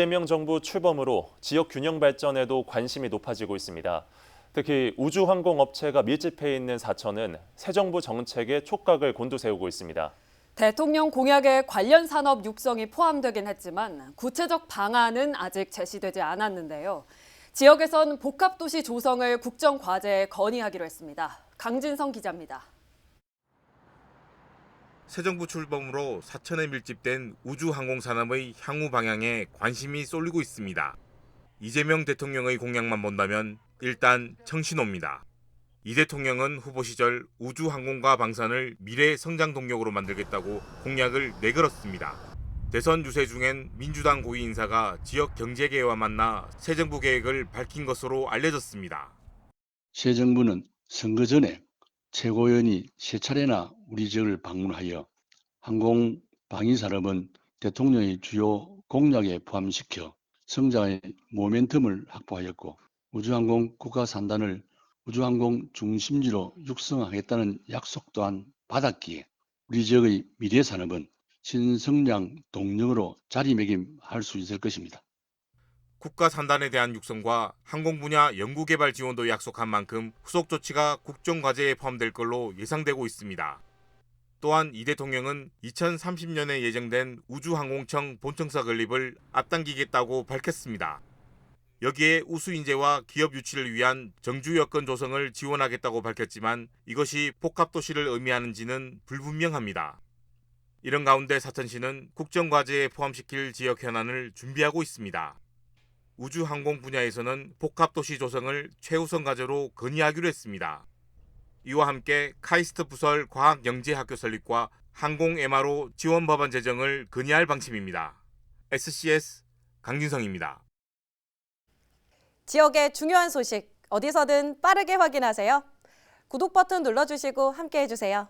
이재명 정부 출범으로 지역 균형 발전에도 관심이 높아지고 있습니다. 특히 우주항공업체가 밀집해 있는 사천은 새 정부 정책에 촉각을 곤두세우고 있습니다. 대통령 공약에 관련 산업 육성이 포함되긴 했지만 구체적 방안은 아직 제시되지 않았는데요. 지역에선 복합도시 조성을 국정과제에 건의하기로 했습니다. 강진성 기자입니다. 새 정부 출범으로 사천에 밀집된 우주항공 산업의 향후 방향에 관심이 쏠리고 있습니다. 이재명 대통령의 공약만 본다면 일단 청신호입니다. 이 대통령은 후보 시절 우주항공과 방산을 미래 성장 동력으로 만들겠다고 공약을 내걸었습니다. 대선 유세 중엔 민주당 고위 인사가 지역 경제계와 만나 새 정부 계획을 밝힌 것으로 알려졌습니다. 새 정부는 선거 전에 최고위원이 세 차례나 우리 지역을 방문하여 항공 방위 산업은 대통령의 주요 공약에 포함시켜 성장의 모멘텀을 확보하였고 우주항공 국가 산단을 우주항공 중심지로 육성하겠다는 약속 또한 받았기에 우리 지역의 미래 산업은 신성장 동력으로 자리매김할 수 있을 것입니다. 국가 산단에 대한 육성과 항공 분야 연구개발 지원도 약속한 만큼 후속 조치가 국정과제에 포함될 걸로 예상되고 있습니다. 또한 이 대통령은 2030년에 예정된 우주항공청 본청사 건립을 앞당기겠다고 밝혔습니다. 여기에 우수 인재와 기업 유치를 위한 정주 여건 조성을 지원하겠다고 밝혔지만 이것이 복합도시를 의미하는지는 불분명합니다. 이런 가운데 사천시는 국정과제에 포함시킬 지역 현안을 준비하고 있습니다. 우주항공 분야에서는 복합도시 조성을 최우선 과제로 건의하기로 했습니다. 이와 함께 카이스트 부설 과학영재학교 설립과 항공 MRO 지원 법안 제정을 건의할 방침입니다. SCS 강진성입니다. 지역의 중요한 소식 어디서든 빠르게 확인하세요. 구독 버튼 눌러주시고 함께 해주세요.